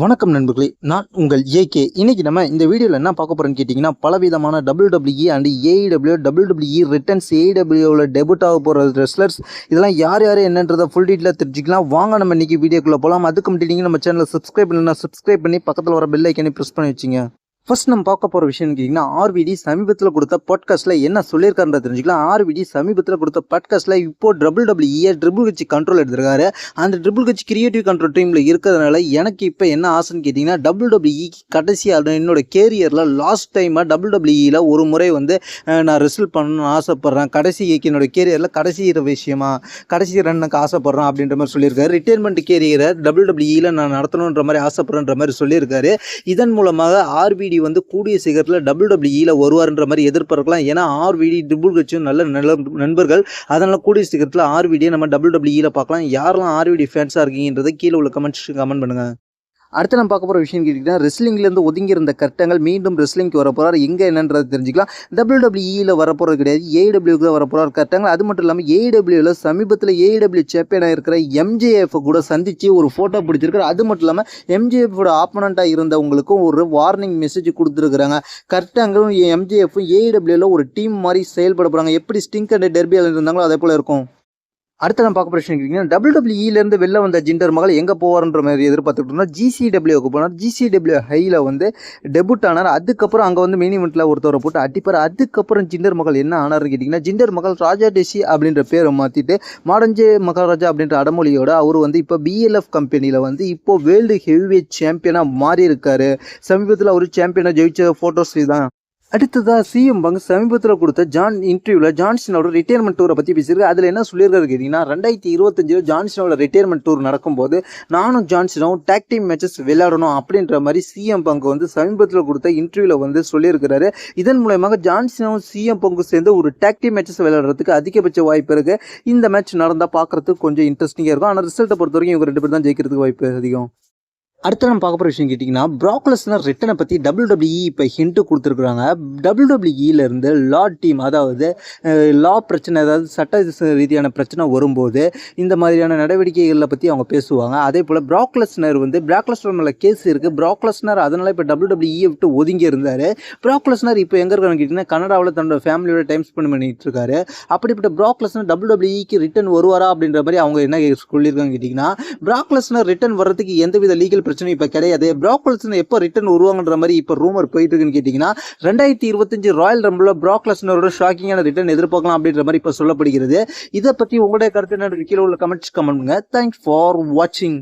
வணக்கம் நண்பர்களே நான் உங்கள் ஏகே. இன்னைக்கு நம்ம இந்த வீடியோவில் என்ன பார்க்க போகிறோம்னு கேட்டிங்கன்னா பலவிதமான double W E and AEW double W E returns ஏஇடபிள்யூவில் debut ஆக போகிற ரெஸ்லர்ஸ் இதெல்லாம் யார் யார் என்னன்றதை ஃபுல் டீட்டெயிலாக தெரிஞ்சுக்கலாம். வாங்க நம்ம இன்றைக்கி வீடியோக்குள்ளே போகலாம் அதுக்கு முன்னாடி நீங்கள் நம்ம சேனலை சப்ஸ்கிரைப் பண்ணலாம் சப்ஸ்கிரைப் பண்ணி பக்கத்தில் வர பெல் ஐக்கனை ப்ரெஸ் பண்ணி வச்சுங்க. ஃபர்ஸ்ட் நம்ம பார்க்க போகிற விஷயம் கேட்டிங்கன்னா ஆர்விடி சமீபத்தில் கொடுத்த பாட்காஸ்ட்டில் என்ன சொல்லியிருக்காருன்றத தெரிஞ்சுக்கலாம். ஆர்விடி சமீபத்தில் கொடுத்த பாட்காஸ்ட்டில் இப்போ டபுள் டபிள்யூஇ ட்ரிபிள் கட்சி கண்ட்ரோல் எடுத்திருக்காரு. அந்த ட்ரிபிள் கட்சி கிரியேட்டிவ் கண்ட்ரோல் டீமில் இருக்கிறதுனால எனக்கு இப்போ என்ன ஆசைன்னு கேட்டிங்கன்னா டபுள் டபிள்யூஇ கடைசியாக என்னோட கேரியரில் லாஸ்ட் டைமாக டபுள் டபிள்யூஇயில் ஒரு முறை வந்து நான் ரிசல்ட் பண்ணணும்னு ஆசைப்பட்றேன். கடைசி என்னோட கேரியரில் கடைசி விஷயமா கடைசி ரன்னுக்கு ஆசைப்பட்றேன் அப்படின்ற மாதிரி சொல்லியிருக்காரு. ரிட்டைர்மெண்ட் கேரியரை டபுள் டபிள்யூஇயில் நான் நடத்தணுன்ற மாதிரி ஆசைப்பட்றேன்ற மாதிரி சொல்லியிருக்காரு. இதன் மூலமாக ஆர்விடி வந்து கூடிய சீக்கிரத்தில் டபுள் டபிள்யூஇல வருவார்ன்ற மாதிரி எதிர்பார்க்கலாம். ஏன்னா ஆர்விடி ட்ரிபிள் கட்சியும் நல்ல நல்ல நண்பர்கள். அதனால் கூடிய சீக்கிரத்தில் ஆர்விடியை நம்ம டபுள் டபிள்யூஇல பார்க்கலாம். யாரெல்லாம் ஆர்விடி ஃபேன்ஸாக இருக்கீங்கன்றதை கீழே உள்ள கமெண்ட்ஸ் கமெண்ட் பண்ணுங்கள் அடுத்து நம்ம பார்க்க போகிற விஷயம் கேட்டிங்கன்னா ரெஸ்லிங்லேருந்து ஒதுங்கி இருந்த கட்டங்கள் மீண்டும் ரெஸ்லிங்க்கு வர போகிறார் எங்கே என்னன்றது தெரிஞ்சுக்கலாம். டபிள்யூடபிள்யூஇயில் வரப்போகிறது கிடையாது. ஏடபிள்யூக்கு வர போகிறார் கட்டங்கள். அது மட்டும் இல்லாமல் ஏடபிள்யூவில் சமீபத்தில் ஏடபிள்யூ சாம்பியனாக இருக்கிற எம்ஜேஎஃப் கூட சந்தித்து ஒரு ஃபோட்டோ பிடிச்சிருக்காரு. அது மட்டும் இல்லாமல் எம்ஜேஎஃபோட ஆப்பனண்ட்டாக இருந்தவங்களுக்கும் ஒரு வார்னிங் மெசேஜ் கொடுத்துருக்குறாங்க. கரெக்டாங்களும் எம்ஜேஎஃப்பும் ஏடபிள்யூவில் ஒரு டீம் மாதிரி செயல்பட போகிறாங்க எப்படி ஸ்டிங்க் அண்ட் டெர்பியால் இருந்தாங்களோ அதே போல் இருக்கும். அடுத்து நம்ம பார்க்க பிரச்சனை விஷயம் கேட்டிங்கன்னா டபுள் வெளில வந்த ஜிண்டர் மகள் எங்கே போவார்ன்ற மாதிரி எதிர்பார்த்துட்டு இருந்தோம். ஜிசிடபிள்யூக்கு போனார் ஜிசிடபிள்யூ ஹையில் வந்து டெபுட் ஆனார். அதுக்கப்புறம் அங்கே வந்து மினிமெண்ட்டில் ஒருத்தவரை போட்டு அடிப்பார். அதுக்கப்புறம் ஜிண்டர் மகள் என்ன ஆனார்னு கேட்டிங்கன்னா ஜிண்டர் மகள் ராஜா டெசி அப்படின்ற பேரை மாற்றிட்டு மாடஞ்சே மகாராஜா அப்படின்ற அடமொழியோட அவர் வந்து இப்போ பிஎல்எஃப் கம்பெனியில் வந்து இப்போ வேர்ல்டு ஹெவிவேட் சாம்பியனாக மாறி இருக்காரு சமீபத்தில் அவர் சாம்பியனாக ஜெயிச்ச ஃபோட்டோஸ் தான் அடுத்ததாக சிஎம் பங்கு சமீபத்தில் கொடுத்த ஜான் இன்டர்வியூவில் ஜான்சனோட ரிட்டையர்மெண்ட் டூரை பற்றி பேசியிருக்கு. அதில் என்ன சொல்லியிருக்காரு கேட்டிங்கன்னா ரெண்டாயிரத்தி இருபத்தஞ்சில் ஜான்சனோட ரிட்டையர்மெண்ட் டூர் நடக்கும்போது நானும் ஜான்சனும் டேக் டீம் மேட்சஸ் விளையாடணும் அப்படின்ற மாதிரி சிஎம் பங்கு வந்து சமீபத்தில் கொடுத்த இன்டர்வியூவில் வந்து சொல்லியிருக்கிறாரு. இதன் மூலயமாக ஜான்சனும் சிஎம் பங்கு சேர்ந்து ஒரு டேக் டீம் மேட்சஸ் விளையாடுறதுக்கு அதிகபட்ச வாய்ப்பு இருக்குது இந்த மேட்ச் நடந்தால் பார்க்குறதுக்கு கொஞ்சம் இன்ட்ரெஸ்டிங்காக இருக்கும். ஆனால் ரிசல்ட்டை பொறுத்த வரைக்கும் இவங்க ரெண்டு பேர் தான் ஜெயிக்கிறதுக்கு வாய்ப்பு அதிகம். அடுத்து நம்ம பார்க்க போகிற விஷயம் கேட்டிங்கன்னா ப்ராக்லஸ்னர் ரிட்டனை பற்றி டபுள் டபிள்யூஇ இப்போ ஹிண்ட்டு கொடுத்துருக்குறாங்க. டபுள் இருந்து லா டீம் அதாவது லா பிரச்சனை அதாவது சட்ட ரீதியான பிரச்சனை வரும்போது இந்த மாதிரியான நடவடிக்கைகளை பற்றி அவங்க பேசுவாங்க. அதே போல் ப்ராக்லஸ்னர் வந்து ப்ராக்லஸ்னர் மேலே கேஸ் இருக்குது ப்ராக்லஸ்னர் அதனால் இப்போ டபுள் டபிள்யூஇ விட்டு ஒதுங்கி இருந்தார். ப்ராக்லஸ்னர் இப்போ எங்கே இருக்கான்னு கேட்டிங்கன்னா கனடாவில் தன்னோட ஃபேமிலியோட டைம் ஸ்பெண்ட் பண்ணிகிட்டு இருக்காரு. அப்படிப்பட்ட ப்ராக்லஸ்னர் டபுள் டபிள்யூஇக்கு ரிட்டன் வருவாரா அப்படின்ற மாதிரி அவங்க என்ன சொல்லியிருக்காங்க கேட்டிங்கன்னா ப்ராக்லஸ்னர் ரிட்டன் வர்றதுக்கு எந்தவித லீகல் பிரச்சனையும் இப்போ கிடையாது. ப்ராக்லஸ்னர் எப்போ ரிட்டர்ன் வருவாங்கன்ற மாதிரி இப்போ ரூமர் போயிட்டு இருக்குன்னு கேட்டிங்கன்னா ரெண்டாயிரத்தி இருபத்தஞ்சு ராயல் ரம்பில் ப்ராக்லஸ்னரோட ஷாக்கிங்கான ரிட்டன் எதிர்பார்க்கலாம் அப்படின்ற மாதிரி இப்போ சொல்லப்படுகிறது. இதை பற்றி உங்களுடைய கருத்து என்ன கீழே உள்ள கமெண்ட்ஸ் கமெண்ட் தேங்க்ஸ் ஃபார் வாட்சிங்